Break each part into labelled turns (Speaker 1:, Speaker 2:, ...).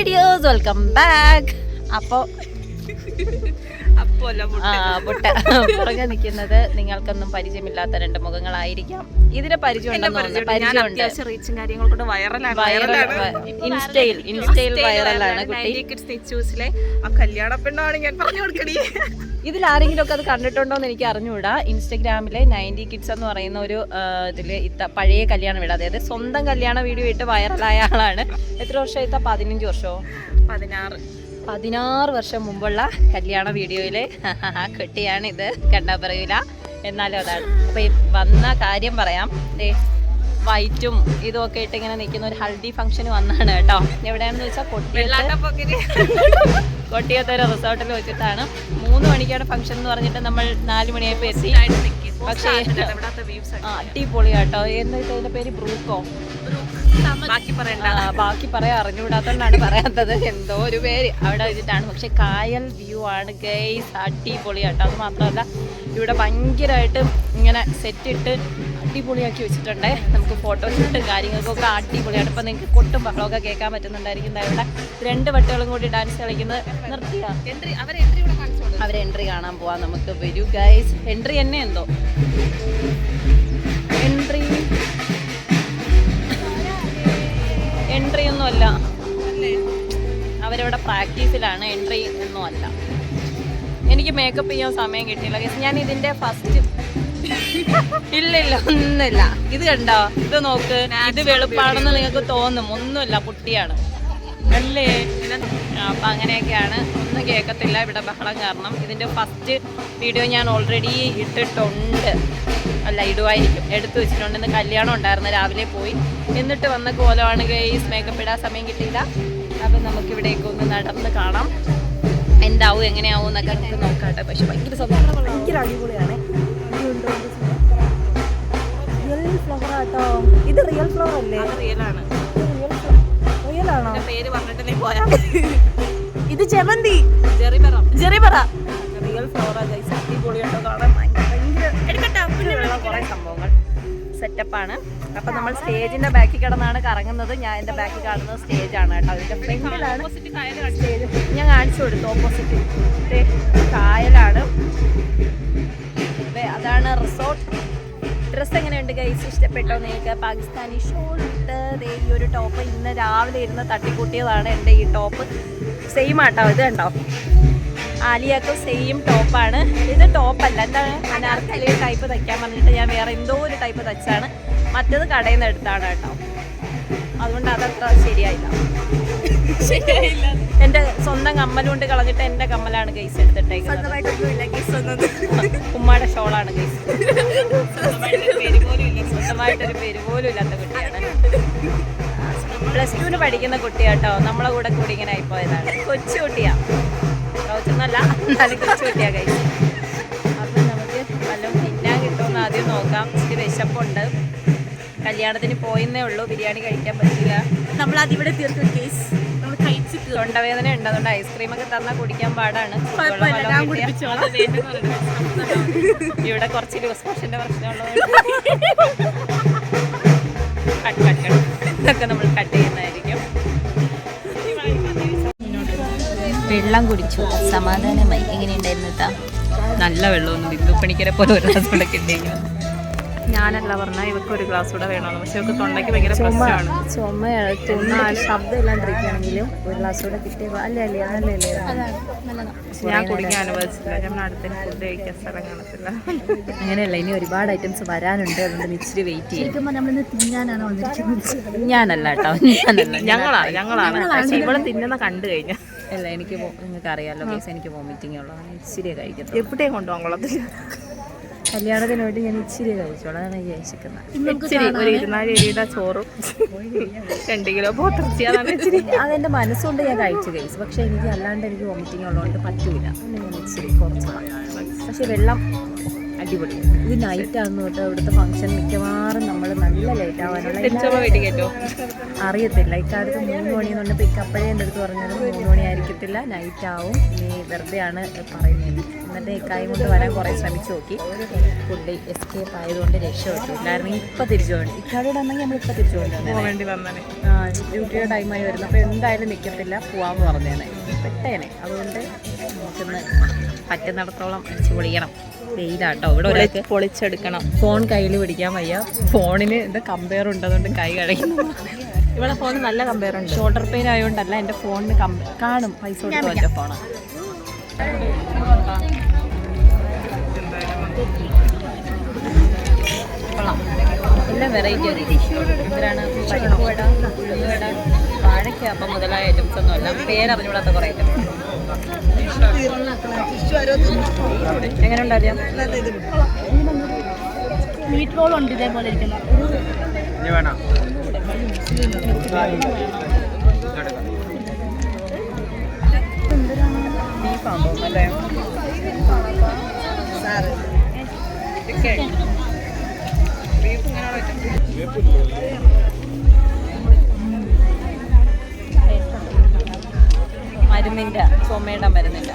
Speaker 1: Hi dears welcome back അപ്പോൾ പുട്ട പുറകെ നിൽക്കുന്നത് നിങ്ങൾക്കൊന്നും പരിചയമില്ലാത്ത രണ്ട് മുഖങ്ങളായിരിക്കാം. ഇതിന് പരിചയം ഇൻസ്റ്റയിൽ ഇൻസ്റ്റയിൽ വൈറലാണ് കുട്ടി.
Speaker 2: ആ കല്യാണ പെണ്ണാണ് ഞാൻ പറഞ്ഞു കൊടുക്കണി.
Speaker 1: ഇതിൽ ആരെങ്കിലും ഒക്കെ അത് കണ്ടിട്ടുണ്ടോ എന്ന് എനിക്ക് അറിഞ്ഞുകൂടാ ഇൻസ്റ്റഗ്രാമിലെ നയന്റി കിഡ്സ് എന്ന് പറയുന്ന ഒരു ഇതിൽ ഇതിൽ ഇത്ത പഴയ കല്യാണ വീട്. അതായത് സ്വന്തം കല്യാണ വീഡിയോ ഇട്ട് വൈറലായ ആളാണ്. എത്ര വർഷം ഇത്ത? പതിനഞ്ച് വർഷമോ?
Speaker 2: പതിനാറ്.
Speaker 1: പതിനാറ് വർഷം മുമ്പുള്ള കല്യാണ വീഡിയോയിലെ കുട്ടിയാണ് ഇത് കണ്ടാ പറയൂല. എന്നാലും അതാണ്. അപ്പൊ ഈ വന്ന കാര്യം പറയാം. ദേ വൈറ്റും ഇതും ഒക്കെ ഇട്ട് ഇങ്ങനെ നിൽക്കുന്ന ഒരു ഹൽദി ഫംഗ്ഷൻ വന്നാണ് കേട്ടോ. എവിടെയാണെന്ന് വെച്ചാൽ കൊട്ടിയത്ത്. കൊട്ടിയത്ത് ഒരു റിസോർട്ടിൽ വെച്ചിട്ടാണ്. മൂന്ന് മണിക്കാണ് ഫംഗ്ഷൻ എന്ന് പറഞ്ഞിട്ട് നമ്മൾ നാല് മണിയായപ്പോൾ എത്തി. പക്ഷേ അടിപൊളിയാട്ടോ. എന്നിട്ട് ഇതിന്റെ പേര് ബ്രൂക്കോ?
Speaker 2: ബാക്കി
Speaker 1: പറയാൻ അറിഞ്ഞുകൂടാത്തോണ്ടാണ് പറയാത്തത്. എന്തോ ഒരു പേര് അവിടെ വെച്ചിട്ടാണ്. പക്ഷെ കായൽ വ്യൂ ആണ് ഗൈസ് അടിപൊളി ആട്ടോ അത് മാത്രമല്ല ഇവിടെ ഭയങ്കരമായിട്ട് ഇങ്ങനെ സെറ്റ് ഇട്ട് അടിപൊളിയാക്കി വെച്ചിട്ടുണ്ടേ. നമുക്ക് ഫോട്ടോഷൂട്ടും കാര്യങ്ങൾക്കൊക്കെ അടിപൊളിയാണ് ഇപ്പം നിങ്ങൾക്ക് കൊട്ടും ബഹളമൊക്കെ കേൾക്കാൻ പറ്റുന്നുണ്ടായിരിക്കും. ഇവിടെ രണ്ട് വട്ടുകളും കൂടി ഡാൻസ് കളിക്കുന്നത് നിർത്തിയ.
Speaker 2: അവർ എൻട്രി
Speaker 1: കാണാൻ പോവാം. നമുക്ക് വരൂ ഗൈസ് എൻട്രി തന്നെ എന്തോ. പ്രാക്ടീസിലാണ് എൻട്രി ഒന്നും അല്ല എനിക്ക് മേക്കപ്പ് ചെയ്യാൻ സമയം കിട്ടിയില്ല. ഞാൻ ഇതിന്റെ ഫസ്റ്റ് ഇല്ല ഇല്ല ഒന്നുമില്ല. ഇത് കണ്ടോ? ഇത് നോക്ക്. ഇത് വെളുപ്പാണെന്ന് നിങ്ങൾക്ക് തോന്നും. ഒന്നുമില്ല കുട്ടിയാണ് അല്ലേ? അപ്പൊ അങ്ങനെയൊക്കെയാണ്. ഒന്നും കേൾക്കത്തില്ല ഇവിടെ ബഹളം കാരണം. ഇതിന്റെ ഫസ്റ്റ് വീഡിയോ ഞാൻ ഓൾറെഡി ഇട്ടിട്ടുണ്ട്. അല്ല ഇടുവായിരിക്കും. എടുത്തു വെച്ചിട്ടുണ്ട്. ഇന്ന് കല്യാണം ഉണ്ടായിരുന്നു. രാവിലെ പോയി. എന്നിട്ട് വന്ന കോലമാണ് ഗൈസ് മേക്കപ്പ് ഇടാൻ സമയം കിട്ടിയില്ല. അപ്പം നമുക്കിവിടേക്ക് ഒന്ന് നടന്ന് കാണാം. എന്താവും എങ്ങനെയാവും എന്നൊക്കെ നമുക്ക് നോക്കാട്ടെ. പക്ഷെ ഭയങ്കര സന്തോഷം ഭയങ്കര അടിപൊളിയാണ്. റിയൽ ഫ്ലവർ ആട്ടോ. ഇത് റിയൽ ഫ്ലവർ അല്ലേ?
Speaker 2: റിയലാണ്
Speaker 1: റിയൽ ആണോ.
Speaker 2: പേര് പറഞ്ഞിട്ടേ പോയാ
Speaker 1: ഇത് ജമന്തി.
Speaker 2: ജെറിബറ
Speaker 1: ജെറിബറ റിയൽ ഫ്ലവർ അടിപൊളിയാട്ടോ കാണാൻ ഭയങ്കര ഭയങ്കര സംഭവങ്ങൾ. സെറ്റപ്പാണ് അപ്പം നമ്മൾ സ്റ്റേജിന്റെ ബാക്കിൽ കിടന്നാണ് കറങ്ങുന്നത്. ഞാൻ എന്റെ ബാക്കിൽ കാണുന്നത് സ്റ്റേജാണ് കേട്ടോ. അതിന്റെ ഫ്രണ്ടിലാണ് സ്റ്റേജ്. ഞാൻ കാണിച്ചു കൊടുത്തു. ഓപ്പോസിറ്റ് കായലാണ്. അതാണ് റിസോർട്ട് ഡ്രസ്സ് എങ്ങനെയുണ്ട് ഗൈസ് ഇഷ്ടപ്പെട്ടോ നിങ്ങൾക്ക്? പാകിസ്ഥാനി ഷോൾ ഇട്ട് ഈ ഒരു ടോപ്പ് ഇന്ന് രാവിലെ ഇരുന്ന് തട്ടിക്കൂട്ടിയതാണ് എന്റെ ഈ ടോപ്പ് സെയിം ആട്ടോ ഇത് കണ്ടോ? ആലിയൊക്കെ സെയിം ടോപ്പാണ്. ഇത് ടോപ്പല്ല. എന്താണ് അനാർക്കലി ടൈപ്പ് തയ്ക്കാൻ പറഞ്ഞിട്ട് ഞാൻ വേറെ എന്തോ ഒരു ടൈപ്പ് തയ്ച്ചാണ് മറ്റേത് കടയിൽ നിന്ന് എടുത്താണ് കേട്ടോ. അതുകൊണ്ട് അതത്ര ശരിയായില്ല. എന്റെ സ്വന്തം കമ്മലുകൊണ്ട് കളഞ്ഞിട്ട് എന്റെ കമ്മലാണ് ഗൈസ് എടുത്തിട്ടേക്കുന്നത്. ഉമ്മയുടെ ഷോളാണ് ഗൈസ്
Speaker 2: സ്വന്തമായിട്ടൊരു പേര് പോലും
Speaker 1: ഇല്ലാത്ത കുട്ടിയാണ്. പ്ലസ് ടുവിന് പഠിക്കുന്ന കുട്ടിയാട്ടോ. നമ്മളെ കൂടെ കൂടി ഇങ്ങനെ ആയിപ്പോയതാണ് കൊച്ചു കുട്ടിയാ. കൊച്ചൊന്നല്ല എന്നാലും കൊച്ചു കുട്ടിയാ കൈ അപ്പം നമുക്ക് വല്ലതും തിന്നാൻ കിട്ടുമെന്ന് ആദ്യം നോക്കാം. ഇച്ചിരി വിശപ്പുണ്ട്. കല്യാണത്തിന് പോയെന്നേ ഉള്ളൂ. ബിരിയാണി കഴിക്കാൻ പറ്റില്ല.
Speaker 2: നമ്മൾ അതിവിടെ തീർത്തു കേസ് നമ്മൾ കഴിച്ച്
Speaker 1: തൊണ്ടവേദന ഉണ്ട് അതുകൊണ്ട് ഐസ്ക്രീം ഒക്കെ തന്നാൽ കുടിക്കാൻ പാടാണ്. ഇവിടെ കുറച്ച് ലൂസ് മോഷന്റെ പ്രശ്നമുള്ളത് വെള്ളം കുടിച്ചു. സമാധാനമായി. എങ്ങനെയുണ്ടായിരുന്നു കേട്ടാ നല്ല വെള്ളമൊന്നും ബിന്ദു പണിക്കരെ പോലെ ഒരു ഗ്ലാസ് കൂടെ
Speaker 2: ഞാനല്ല പറഞ്ഞാൽ ഇവർക്ക് ഒരു ഗ്ലാസ് കൂടെ വേണമെന്ന് പക്ഷെ ഇവർക്ക് തൊണ്ടയ്ക്ക് ഭയങ്കര പ്രശ്നമാണ്.
Speaker 1: ചുമയാണ് തുമ്മാൽ ശബ്ദം ഇല്ലാണ്ടിരിക്കുകയാണെങ്കിലും ഒരു ഗ്ലാസ് കൂടെ കിട്ടിയ അല്ലേ അല്ലേ അല്ലേ
Speaker 2: ഞാൻ കുടിക്കാൻ അനുവദിച്ചില്ല. ഞാൻ അടുത്ത ഫുഡ് കഴിക്കാൻ സ്ഥലം കാണത്തില്ല.
Speaker 1: അങ്ങനെയല്ല ഇനി ഒരുപാട് ഐറ്റംസ് വരാനുണ്ട്. അതുകൊണ്ട് ഇച്ചിരി വെയിറ്റ് ചെയ്യും.
Speaker 3: നമ്മളിന്ന് തിന്നാനാണ് വന്നിരിക്കുന്നത്?
Speaker 1: ഞാനല്ല കേട്ടോ. ഞാനല്ല
Speaker 2: ഞങ്ങളാണ്. ഞങ്ങളാണ്. പക്ഷെ ഇവിടെ തിന്നുന്ന കണ്ടു കഴിഞ്ഞ.
Speaker 1: അല്ല എനിക്ക് നിങ്ങൾക്ക് അറിയാലോ കേസ് എനിക്ക് വോമിറ്റിംഗ് ഉള്ളതാണ്. ഇച്ചിരി കഴിക്കുന്നത്
Speaker 2: എപ്പോഴേ കൊണ്ടുപോകാൻ കൊള്ളത്തില്ല
Speaker 1: കല്യാണത്തിന് വേണ്ടി ഞാൻ ഇച്ചിരി കഴിച്ചോളാം. എന്നാണ് ഞാൻ വിശക്കുന്നത്
Speaker 2: ഇച്ചിരി ഒരു ഇരുന്നാൽ എരിയുടെ ചോറും രണ്ട് കിലോ പോത്തിറച്ചി
Speaker 1: അതെന്റെ മനസ്സുകൊണ്ട് ഞാൻ കഴിച്ചു കഴിച്ചു പക്ഷെ എനിക്ക് അല്ലാണ്ട് എനിക്ക് വോമിറ്റിംഗ് ഉള്ളതുകൊണ്ട് പറ്റൂല. ഇച്ചിരി കുറച്ചോളാം പക്ഷേ വെള്ളം
Speaker 3: അടിപൊളി.
Speaker 2: ഇത് നൈറ്റ് ആണെന്ന് തൊട്ട് ഇവിടുത്തെ ഫംഗ്ഷൻ മിക്കവാറും നമ്മൾ നല്ല ലേറ്റ് ആവാനുള്ള അറിയത്തില്ല. ഇക്കാലത്ത് മൂന്ന് മണി എന്ന് പറഞ്ഞപ്പോൾ ഇക്കപ്പോഴേ എന്റെ അടുത്ത് പറഞ്ഞത് മൂന്ന് മണി ആയിരിക്കത്തില്ല നൈറ്റ് ആവും. ഇനി വെറുതെയാണ് പറയുന്നത്. എന്നിട്ട് ഇക്കായും കൊണ്ട് വരാൻ കുറേ ശ്രമിച്ചു നോക്കി. ഫുഡ് എസ്കേപ്പ് ആയതുകൊണ്ട് രക്ഷപ്പെട്ടു ഇല്ലായിരുന്നെങ്കിൽ ഇപ്പം തിരിച്ചു പോകണം ഇക്കാലോട് ആണെങ്കിൽ നമ്മൾ ഇപ്പം തിരിച്ചു
Speaker 3: കൊണ്ട്
Speaker 2: പോകണ്ടേ
Speaker 3: വേണ്ടി വന്നാണ്
Speaker 2: ആ ഡ്യൂട്ടിയുടെ ടൈമായി വരുന്നു. അപ്പോൾ എന്തായാലും നിൽക്കത്തില്ല പോവാമെന്ന് പറഞ്ഞേനെ. പെട്ടേനെ. അതുകൊണ്ട് നമുക്കിന്ന് പറ്റുന്നിടത്തോളം അടിച്ചു പൊളിക്കണം വെയിലാട്ടോ ഇവിടെ ഒരാൾക്ക്
Speaker 3: പൊളിച്ചെടുക്കണം.
Speaker 2: ഫോൺ കയ്യിൽ പിടിക്കാൻ വയ്യ. ഫോണിന് എന്താ കമ്പയർ ഉണ്ട് അതുകൊണ്ട് കൈ കഴിയുന്നു
Speaker 3: ഇവിടെ ഫോൺ നല്ല കമ്പയർ ഉണ്ട്.
Speaker 2: ഷോൾഡർ പെയിൻ ആയതുകൊണ്ടല്ല എന്റെ ഫോണിന് കമ്പ കാണും. പൈസ കൊടുത്ത് വെച്ച ഫോണാണ് എല്ലാം വെറൈറ്റി ഇവരാണ് പരിപ്പ് വട ഉള്ളുവട വാഴയ്ക്ക അപ്പം മുതലായ ഐറ്റംസ് ഒന്നും അല്ല പേരറിഞ്ഞൂടാത്ത കുറേ ഐറ്റംസ് എങ്ങനെ ഉണ്ടായിരുന്നു
Speaker 3: മീറ്റ് റോൾ ഉണ്ട് ഇതേപോലെ ഇരിക്കുന്ന.
Speaker 2: തോന്നുന്നു അല്ലേ? ബീഫ് ഇങ്ങനെ മരുന്നിന്റെ ചുമയുടെ മരുന്നിന്റെ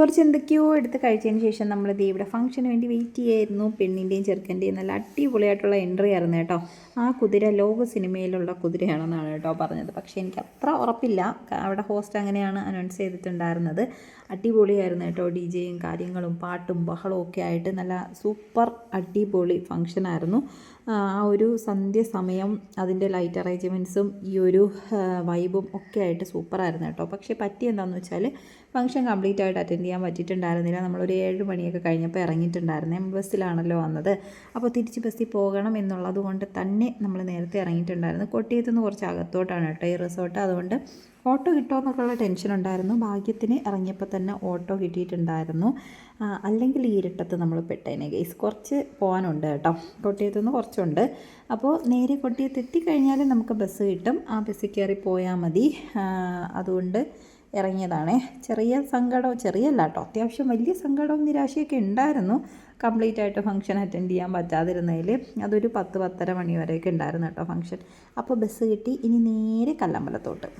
Speaker 1: കുറച്ച് എന്തൊക്കെയോ എടുത്ത് കഴിച്ചതിന് ശേഷം നമ്മൾ ദേ ഇവിടെ ഫംഗ്ഷന് വേണ്ടി വെയിറ്റ് ചെയ്യായിരുന്നു. പെണ്ണിന്റെയും ചെറുക്കന്റെയും നല്ല അടിപൊളിയായിട്ടുള്ള എൻട്രി ആയിരുന്നു കേട്ടോ. ആ കുതിര ലോക സിനിമയിലുള്ള കുതിരയാണെന്നാണ് കേട്ടോ പറഞ്ഞത്. പക്ഷേ എനിക്ക് അത്ര ഉറപ്പില്ല. അവിടെ ഹോസ്റ്റ് അങ്ങനെയാണ് അനൗൺസ് ചെയ്തിട്ടുണ്ടായിരുന്നത്. അടിപൊളിയായിരുന്നു കേട്ടോ ഡി ജെയും കാര്യങ്ങളും പാട്ടും ബഹളവും ഒക്കെ ആയിട്ട് നല്ല സൂപ്പർ അടിപൊളി ഫംഗ്ഷനായിരുന്നു ആ ഒരു സന്ധ്യ സമയം അതിന്റെ ലൈറ്റ് അറേഞ്ച്മെന്റ്സും ഈ ഒരു വൈബും ഒക്കെ ആയിട്ട് സൂപ്പറായിരുന്നു കേട്ടോ. പക്ഷേ പറ്റിയെന്താണെന്ന് വെച്ചാൽ ഫംഗ്ഷൻ കംപ്ലീറ്റ് ആയിട്ട് അറ്റൻഡ് ചെയ്യാൻ പറ്റിയിട്ടുണ്ടായിരുന്നില്ല. നമ്മളൊരു ഏഴ് മണിയൊക്കെ കഴിഞ്ഞപ്പോൾ ഇറങ്ങിയിട്ടുണ്ടായിരുന്നേ. ബസ്സിലാണല്ലോ വന്നത്. അപ്പോൾ തിരിച്ച് ബസ്സിൽ പോകണം എന്നുള്ളത് കൊണ്ട് തന്നെ നമ്മൾ നേരത്തെ ഇറങ്ങിയിട്ടുണ്ടായിരുന്നു. കൊട്ടിയത്തുനിന്ന് കുറച്ച് അകത്തോട്ടാണ് കേട്ടോ ഈ റിസോർട്ട് അതുകൊണ്ട് ഓട്ടോ കിട്ടുമോ എന്നൊക്കെയുള്ള ടെൻഷൻ ഉണ്ടായിരുന്നു. ഭാഗ്യത്തിന് ഇറങ്ങിയപ്പോൾ തന്നെ ഓട്ടോ കിട്ടിയിട്ടുണ്ടായിരുന്നു. അല്ലെങ്കിൽ ഈ ഇരുട്ടത്ത് നമ്മൾ പെട്ടേനെ ഗൈസ് കുറച്ച് പോകാനുണ്ട് കേട്ടോ. കൊട്ടിയത്തുനിന്ന് കുറച്ചുണ്ട്. അപ്പോൾ നേരെ കൊട്ടിയത്ത് എത്തിക്കഴിഞ്ഞാൽ നമുക്ക് ബസ് കിട്ടും. ആ ബസ്സിൽ കയറി പോയാൽ മതി. അതുകൊണ്ട് ഇറങ്ങിയതാണേ. ചെറിയ സങ്കടം ചെറിയല്ല കേട്ടോ അത്യാവശ്യം വലിയ സങ്കടവും നിരാശയൊക്കെ ഉണ്ടായിരുന്നു. കംപ്ലീറ്റ് ആയിട്ട് ഫംഗ്ഷൻ അറ്റൻഡ് ചെയ്യാൻ പറ്റാതിരുന്നതിൽ അതൊരു പത്ത് പത്തര മണി വരെയൊക്കെ ഉണ്ടായിരുന്നു കേട്ടോ ഫംഗ്ഷൻ അപ്പോൾ ബസ് കിട്ടി ഇനി നേരെ കല്ലമ്പലത്തോട്ട്.